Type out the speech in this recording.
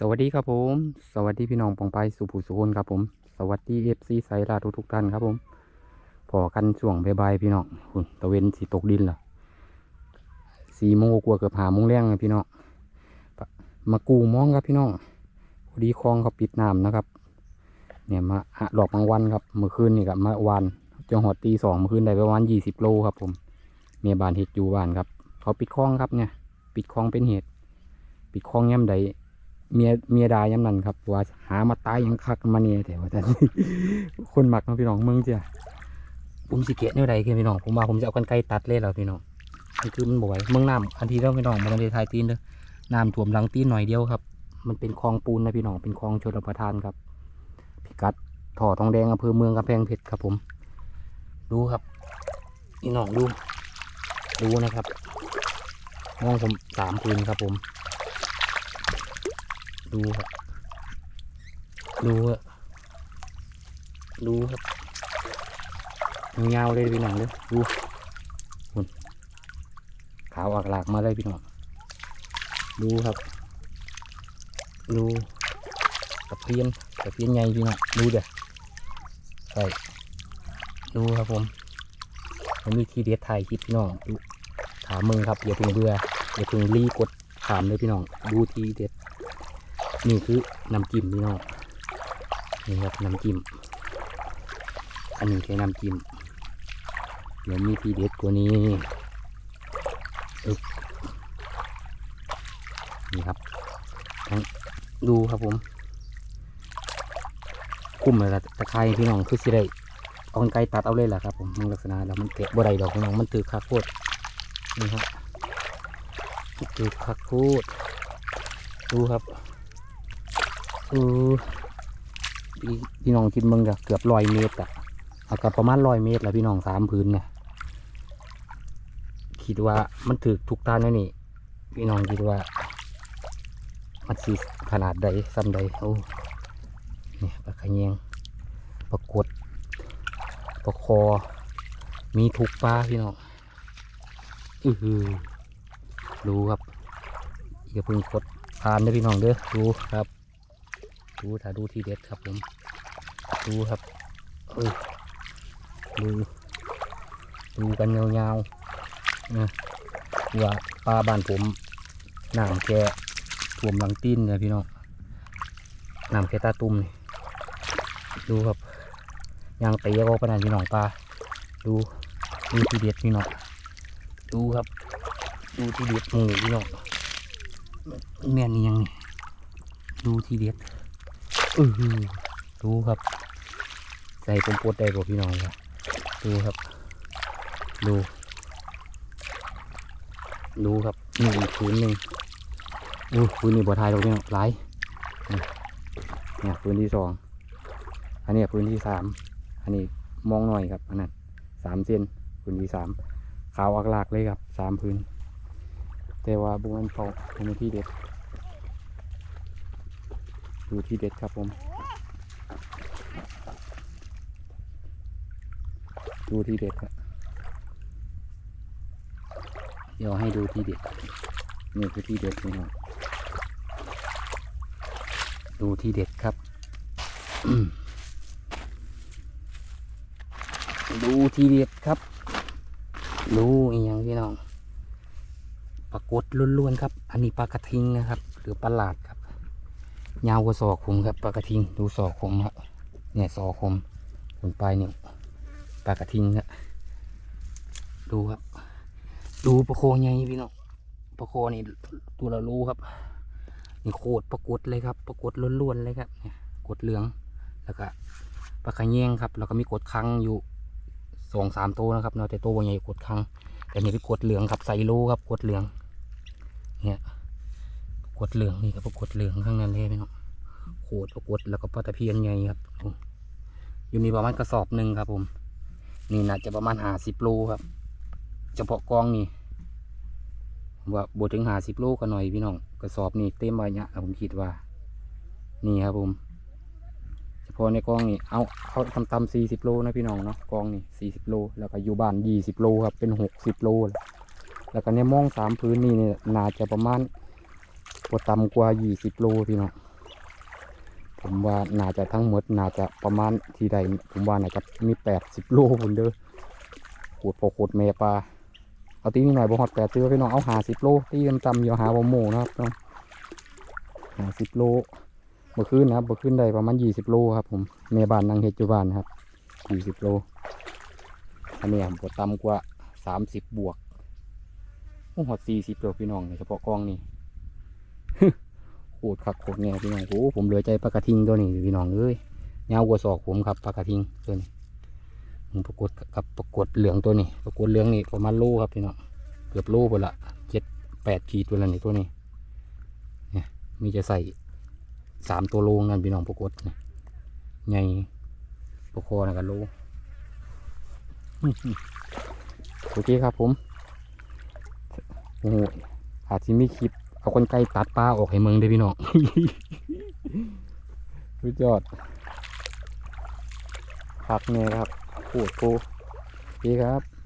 สวัสดีครับผม สวัสดีพี่น้องปองไปสุภูสุคนครับผม สวัสดีเอฟซีไซราทุกทุกท่านครับผมพอกันช่วงบ่ายพี่น้องหุ่นตะเวนสีตกดินเหรอสี่โมงกว่าเกือบหาโมงแรงเลยพี่น้องมากูมองครับพี่น้องพอดีคลองเขาปิดน้ำนะครับ เนี่ยมาหาดอกบางวันครับเมื่อคืนนี่กับมาวันจังหวัดตีสองเมื่อคืนได้ประมาณยี่สิบโลครับผมเมียบานเฮ็ดอยู่บ้านครับ เขาปิดคลองครับเนี่ย ปิดคลองเป็นเหตุปิดคลองย่ำใด เมียเมียดาย้ำนั่นครับว่าหามาตายยังคักมาเนี่ยแต่ว่าท่คนหมักเนาพี่น้องเมืองเจ้าผมสิเกะแนวใดคือพี่น้องผมว่าผมจะเอากันไกลตัดเลยแล้วพี่น้องนี่คือมันบ่อยเมืองน้ำอันทีแล้วพี่น้องมันเลยทายตีนเด้อน้ำท่วมหลังตีนหน่อยเดียวครับ มันเป็นคลองปูนนะพี่น้องเป็นคลองชลประทานครับ พิกัดถ่อทองแดงอำเภอเมืองกำแพงเพชรครับผม ดูครับพี่น้องดู ดูนะครับมองผมสามคืนครับผม ดูครับ ดูอะดูครับเงาวๆเลยพี่น้องเลยดูคุณขาวอักหลากมาเลยพี่น้องดูครับ ดูตะเพียนตะเพียนใหญ่พี่น้องดูเด้อใส่ดูครับผมมันมีทีเด็ดถ่ายคลิปพี่น้องดูถามมึงครับอย่าเพิ่งเบื่ออย่าเพิ่งรีกดถามเลยพี่น้อง ดูทีเด็ด นี่คือน้ำจิ้มพี่น้องนี่ครับน้ำจิ้มอันนี้แค่น้ำจิ้มเดี๋ยวมีทีเด็ดกว่านี้อึบนี่ครับทั้งดูครับผมคุ้มเลยละตะไคร้พี่น้องคือสิได้เอาไกรตัดเอาเลยแหละครับผมมันลักษณะแล้วมันเกะบ่ได้ดอกพี่น้องมันถือคักโคตรนี่ครับถือคักโคตรดูครับ เออพี่พี่น้องคิดมึงกะเกือบร้อยเมตรอะเอากับประมาณร้อยเมตรแหละพี่น้องสามพื้นเนี่ยคิดว่ามันถือทุกทานแล้วนี่ พี่น้องคิดว่า มันสีขนาดใดซ้ำใดโอ้เนี่ยปลาขยงปลากดปลาคอ มีทุกปลาพี่น้องอือหือดูครับอย่าพิ่งกดทานนะพี่น้องเด้อดูครับ ดูถ้าดูทีเด็ดครับผม ดูครับเออดูดูกันยาวๆนะว่าปลาบ้านผมน้ำแกท่วมหลังตีนเลยพี่น้องน้ำแกตาตุ่มนี่ดูครับยางเตะก็ขนาดพี่น้องปลาดูดูทีเด็ดพี่น้องดูครับ ดูทีเด็ดหมูพี่น้องแม่นียังนี่ดูทีเด็ด อือดูครับใส่ผมปวดได้กว่พี่น้องครับดูครับ ดู ดูครับนี่อีกพื้นหนึ่งอู้พื้นนี้บ่ทายเราพี่น้องหลายนี่เนี่ยพื้นที่สองอันนี้พื้นที่สามอันนี้มองหน่อยครับอันนั้นสามเซนพื้นที่สามขาวอักลากเลยครับสามพื้น แต่ว่าบุ้งเขาเป็นที่เด็ด ดูที่เด็ดครับผม ดูที่เด็ดครับเดี๋ยวให้ดูที่เด็ดนี่คือที่เด็ดนี่ครับดูที่เด็ดครับ ดูที่เด็ดครับ ดูอีกอย่างพี่น้องปรากฏล้วนๆครับ อันนี้ปลากระทิงนะครับ หรือปลาหลาดครับ ยาวกว่าศอกผมครับปลากระทิงดูศอกผมครับเนี่ยศอกผมบนปลายเนี่ยปลากระทิงครับดูครับ ดูปลาโคใหญ่พี่น้องปลาโคนี่ตัวละรูครับนี่โคตรปรากฏเลยครับ ปรากฏล้วนๆเลยครับเนี่ยกดเหลืองแล้วก็ปลาขยงครับ แล้วก็มีกดคังอยู่สองสามตัวนะครับเนาะแต่ตัวใหญ่กดคังแต่นี่เป็นกดเหลืองครับใส่โลครับกดเหลืองเนี่ย กดเหลืองนี่ครับกดเหลืองข้างนั้นเลยพี่น้องโขดปรากฏแล้วก็ปลาตะเพียนไงครับโอ้อยู่นี่ประมาณกระสอบหนึ่งครับผม นี่น่าจะประมาณหาสิบโลครับ เฉพาะกองนี่ว่าบวถึงหาสิบโลกันหน่อยพี่น้องกระสอบนี่เต็มใบเนี้ยผมคิดว่า นี่ครับผม เฉพาะในกองนี่เอาเขาทำตำสี่สิบโลนะพี่น้องเนาะกองนี่สี่สิบโลแล้วก็อยู่บ้านยี่สิบโลครับเป็นหกสิบโลแล้วก็ในมองสามพื้นนี่เนี่ยน่าจะประมาณ วดต่ำกว่ายี่สิบโลพี่น้องผมว่าน่าจะทั้งหมดน่าจะประมาณที่ใดผมว่าน่าจะมีแปดสิบโลพุ่นเด้อโคตรพอโคตรเมปลาเอาตีนี่หน่อยบ่ฮอดแปดสิบพี่น้องเอาหาสิบโลตีกันจำอยู่หาบ่โมนะครับน้องหาสิบโลเมื่อคืนนะครับเมื่อคืนได้ประมาณยี่สิบโลครับ ผมเมบานนั่งเฮ็ดอยู่บ้านครับยี่สิบโลอันนี้ผมก็ต่ำกว่าสามสิบบวกหอดสี่สิบโลพี่น้องเฉพาะกองนี่ โคตรคักโคตรแน่พี่น้องโอ้ผมเหลือใจปลากระทิงตัวนี้พี่น้องเอ้ยยาวกว่าศอกผมครับปลากระทิงตัวนี้ผมประกวดกับประกวดเหลืองตัวนี้ประกวดเหลืองนี่ประมาณโลครับพี่น้องเกือบโลไปละเจ็ดแปดขีดตัวละนี่ตัวนี้เนี่ยมีจะใส่สามตัวโลนั่นพี่น้องประกวดเนี่ยใหญ่ประคอนะกันโลโอเคครับผมโอ้โหอาจจะมีคลิป เอาคนไกลตัดปลาออกให้เมืองได้พี่น้องสุดยอดพักเนี่ยครับโคตรโคดีครับ